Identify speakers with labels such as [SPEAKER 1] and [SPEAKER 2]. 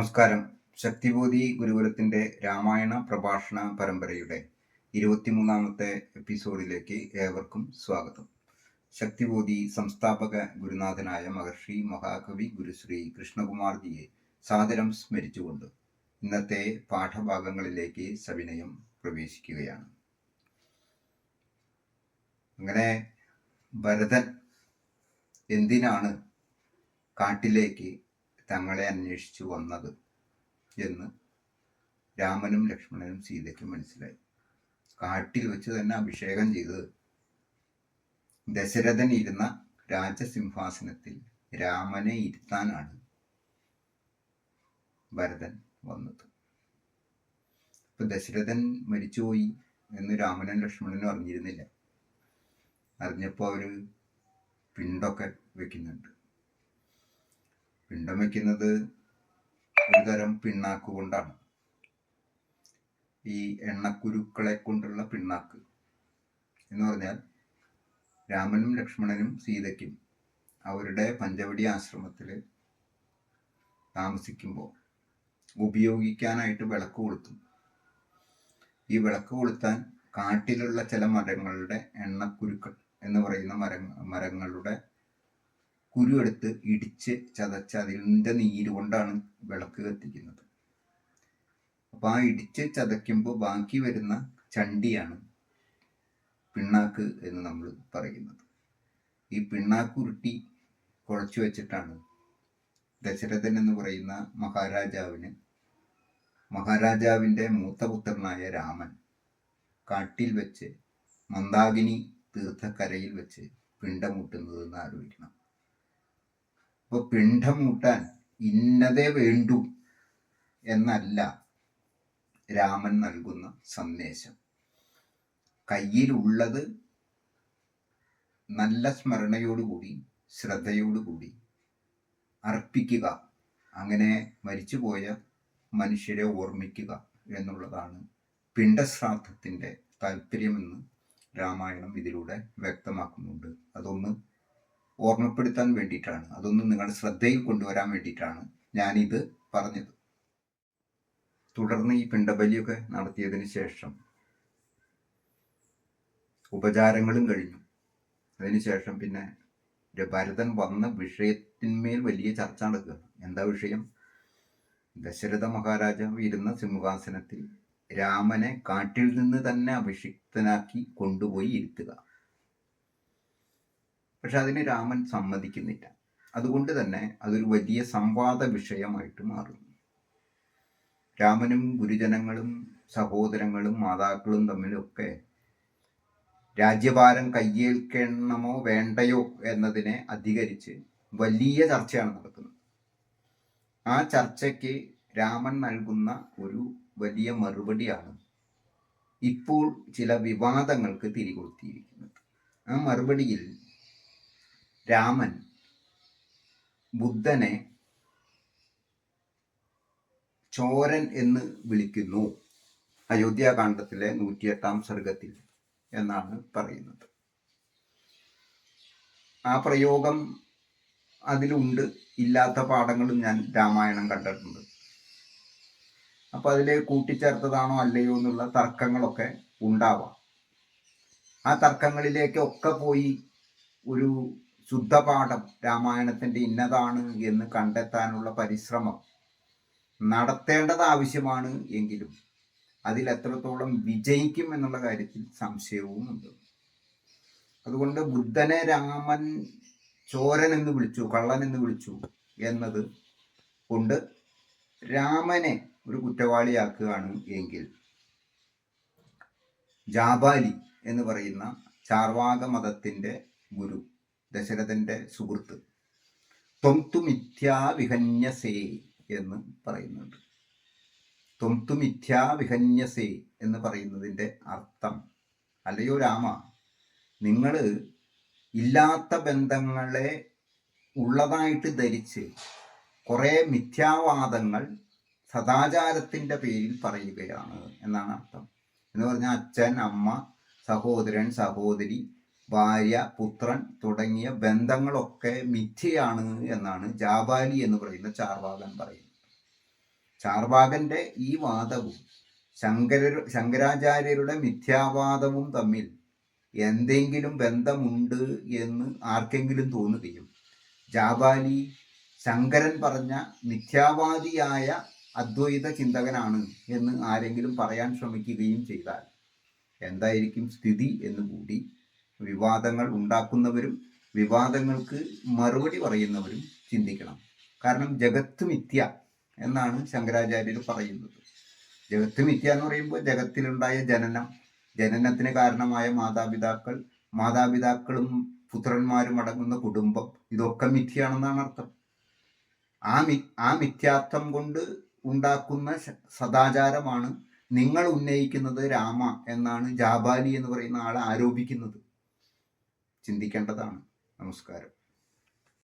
[SPEAKER 1] നമസ്കാരം. ശക്തിബോധി ഗുരുകുലത്തിന്റെ രാമായണ പ്രഭാഷണ പരമ്പരയുടെ ഇരുപത്തിമൂന്നാമത്തെ എപ്പിസോഡിലേക്ക് ഏവർക്കും സ്വാഗതം. ശക്തിബോധി സംസ്ഥാപക ഗുരുനാഥനായ മഹർഷി മഹാകവി ഗുരുശ്രീ കൃഷ്ണകുമാർജിയെ സാദരം സ്മരിച്ചുകൊണ്ട് ഇന്നത്തെ പാഠഭാഗങ്ങളിലേക്ക് സവിനയം പ്രവേശിക്കുകയാണ്. അങ്ങനെ ഭരതൻ എന്തിനാണ് കാട്ടിലേക്ക് തങ്ങളെ അന്വേഷിച്ചു വന്നത് എന്ന് രാമനും ലക്ഷ്മണനും സീതയ്ക്കും മനസ്സിലായി. കാട്ടിൽ വെച്ച് തന്നെ അഭിഷേകം ചെയ്തത് ദശരഥൻ ഇരുന്ന രാജസിംഹാസനത്തിൽ രാമനെ ഇരുത്താനാണ് ഭരതൻ വന്നത്. ഇപ്പൊ ദശരഥൻ മരിച്ചുപോയി എന്ന് രാമനും ലക്ഷ്മണനും അറിഞ്ഞിരുന്നില്ല. അറിഞ്ഞപ്പോൾ അവർ പിണ്ടൊക്കെ വെക്കുന്നുണ്ട്. പിണ്ടം വെക്കുന്നത് ഒരു തരം പിണ്ണാക്ക് കൊണ്ടാണ്. ഈ എണ്ണക്കുരുക്കളെ കൊണ്ടുള്ള പിണ്ണാക്ക് എന്ന് പറഞ്ഞാൽ രാമനും ലക്ഷ്മണനും സീതയ്ക്കും അവരുടെ പഞ്ചവടി ആശ്രമത്തിൽ താമസിക്കുമ്പോൾ ഉപയോഗിക്കാനായിട്ട് വിളക്ക് കൊളുത്തും. ഈ വിളക്ക് കൊളുത്താൻ കാട്ടിലുള്ള ചില മരങ്ങളുടെ എണ്ണക്കുരുക്കൾ എന്ന് പറയുന്ന മര മരങ്ങളുടെ കുരു എടുത്ത് ഇടിച്ച് ചതച്ച് അതിന്റെ നീര് കൊണ്ടാണ് വിളക്ക് കത്തിക്കുന്നത്. അപ്പോൾ ആ ഇടിച്ച് ചതയ്ക്കുമ്പോൾ ബാക്കി വരുന്ന ചണ്ടിയാണ് പിണ്ണാക്ക് എന്ന് നമ്മൾ പറയുന്നത്. ഈ പിണ്ണാക്ക് ഉരുട്ടി കുഴച്ചു വെച്ചിട്ടാണ് ദശരഥൻ എന്ന് പറയുന്ന മഹാരാജാവിന് മഹാരാജാവിന്റെ മൂത്ത പുത്രനായ രാമൻ കാട്ടിൽ വെച്ച് മന്ദാകിനി തീർത്ഥക്കരയിൽ വെച്ച് പിണ്ടമുട്ടുന്നതെന്ന് ആലോചിക്കണം അപ്പോൾ പിണ്ഡം മൂട്ടാൻ ഇന്നതേ വേണ്ടു എന്നല്ല രാമൻ നൽകുന്ന സന്ദേശം. കയ്യിലുള്ളത് നല്ല സ്മരണയോടുകൂടി ശ്രദ്ധയോടുകൂടി അർപ്പിക്കുക. അങ്ങനെ മരിച്ചുപോയ മനുഷ്യരെ ഓർമ്മിക്കുക എന്നുള്ളതാണ് പിണ്ഡശ്രാദ്ധത്തിന്റെ താല്പര്യമെന്ന് രാമായണം ഇതിലൂടെ വ്യക്തമാക്കുന്നുണ്ട്. അതൊന്ന് ഓർമ്മപ്പെടുത്താൻ വേണ്ടിയിട്ടാണ്. അതൊന്നും നിങ്ങളുടെ ശ്രദ്ധയിൽ കൊണ്ടുവരാൻ വേണ്ടിയിട്ടാണ് ഞാനിത് പറഞ്ഞത്. തുടർന്ന് ഈ പിണ്ടബലിയൊക്കെ നടത്തിയതിന് ശേഷം ഉപചാരങ്ങളും കഴിഞ്ഞു. അതിനുശേഷം പിന്നെ ഭരതൻ വന്ന വിഷയത്തിന്മേൽ വലിയ ചർച്ച നടക്കുക. എന്താ വിഷയം? ദശരഥ മഹാരാജാവ് ഇരുന്ന സിംഹാസനത്തിൽ രാമനെ കാട്ടിൽ നിന്ന് തന്നെ അഭിഷിക്തനാക്കി കൊണ്ടുപോയി ഇരുത്തുക. പക്ഷെ അതിന് രാമൻ സമ്മതിക്കുന്നില്ല. അതുകൊണ്ട് തന്നെ അതൊരു വലിയ സംവാദ വിഷയമായിട്ട് മാറുന്നു. രാമനും ഗുരുജനങ്ങളും സഹോദരങ്ങളും മാതാക്കളും തമ്മിലൊക്കെ രാജ്യഭാരം കയ്യേൽക്കണമോ വേണ്ടയോ എന്നതിനെ അധികരിച്ച് വലിയ ചർച്ചയാണ് നടക്കുന്നത്. ആ ചർച്ചയ്ക്ക് രാമൻ നൽകുന്ന ഒരു വലിയ മറുപടിയാണ് ഇപ്പോൾ ചില വിവാദങ്ങൾക്ക് തിരികൊടുത്തിയിരിക്കുന്നത് ആ മറുപടിയിൽ രാമൻ ബുദ്ധനെ ചോരൻ എന്ന് വിളിക്കുന്നു. അയോധ്യാകാന്ഡത്തിലെ നൂറ്റിയെട്ടാം സർഗത്തിൽ എന്നാണ് പറയുന്നത്. ആ പ്രയോഗം അതിലുണ്ട്. ഇല്ലാത്ത പാഠങ്ങളും ഞാൻ രാമായണം കണ്ടിട്ടുണ്ട്. അപ്പൊ അതിൽ കൂട്ടിച്ചേർത്തതാണോ അല്ലയോ എന്നുള്ള തർക്കങ്ങളൊക്കെ ഉണ്ടാവാം. ആ തർക്കങ്ങളിലേക്കൊക്കെ പോയി ഒരു ശുദ്ധപാഠം രാമായണത്തിന്റെ ഇന്നതാണ് എന്ന് കണ്ടെത്താനുള്ള പരിശ്രമം നടത്തേണ്ടത് ആവശ്യമാണ് എങ്കിലും അതിൽ എത്രത്തോളം വിജയിക്കും എന്നുള്ള കാര്യത്തിൽ സംശയവുമുണ്ട്. അതുകൊണ്ട് ബുദ്ധനെ രാമൻ ചോരൻ എന്ന് വിളിച്ചു കള്ളൻ എന്ന് വിളിച്ചു എന്നത് കൊണ്ട് രാമനെ ഒരു കുറ്റവാളിയാക്കുകയാണ് എങ്കിൽ ജാബാലി എന്ന് പറയുന്ന ചാർവാക മതത്തിന്റെ ഗുരു ദശരഥന്റെ സുഹൃത്ത്. ത്വംതു മിഥ്യാ വിഹന്യസേ എന്ന് പറയുന്നുണ്ട്. ത്വംതു മിഥ്യാ വിഹന്യസേ എന്ന് പറയുന്നതിന്റെ അർത്ഥം അല്ലയോ രാമ നിങ്ങൾ ഇല്ലാത്ത ബന്ധങ്ങളെ ഉള്ളതായിട്ട് ധരിച്ച് കുറേ മിഥ്യാവാദങ്ങൾ സദാചാരത്തിന്റെ പേരിൽ പറയുകയാണ് എന്നാണ് അർത്ഥം. എന്ന് പറഞ്ഞാൽ അച്ഛൻ അമ്മ സഹോദരൻ സഹോദരി ഭാര്യ പുത്രൻ തുടങ്ങിയ ബന്ധങ്ങളൊക്കെ മിഥ്യയാണ് എന്നാണ് ജാബാലി എന്ന് പറയുന്ന ചാർവാകൻ പറയുന്നത്. ചാർവാകന്റെ ഈ വാദവും ശങ്കര ശങ്കരാചാര്യരുടെ മിഥ്യാവാദവും തമ്മിൽ എന്തെങ്കിലും ബന്ധമുണ്ട് എന്ന് ആർക്കെങ്കിലും തോന്നുകയും ജാബാലി ശങ്കരൻ പറഞ്ഞ മിഥ്യാവാദിയായ അദ്വൈത ചിന്തകനാണ് എന്ന് ആരെങ്കിലും പറയാൻ ശ്രമിക്കുകയും ചെയ്താൽ എന്തായിരിക്കും സ്ഥിതി എന്ന് കൂടി വിവാദങ്ങൾ ഉണ്ടാക്കുന്നവരും വിവാദങ്ങൾക്ക് മറുപടി പറയുന്നവരും ചിന്തിക്കണം. കാരണം ജഗത്ത് മിഥ്യ എന്നാണ് ശങ്കരാചാര്യർ പറയുന്നത്. ജഗത്ത് മിഥ്യ എന്ന് പറയുമ്പോൾ ജഗത്തിലുണ്ടായ ജനനം ജനനത്തിന് കാരണമായ മാതാപിതാക്കൾ മാതാപിതാക്കളും പുത്രന്മാരും അടങ്ങുന്ന കുടുംബം ഇതൊക്കെ മിഥ്യയാണെന്നാണ് അർത്ഥം. ആ മി ആ മിഥ്യാത്വം കൊണ്ട് ഉണ്ടാക്കുന്ന സദാചാരമാണ് നിങ്ങൾ ഉന്നയിക്കുന്നത് രാമ എന്നാണ് ജാബാലി എന്ന് പറയുന്ന ആൾ ആരോപിക്കുന്നത്. ചിന്തിക്കേണ്ടതാണ്. നമസ്കാരം.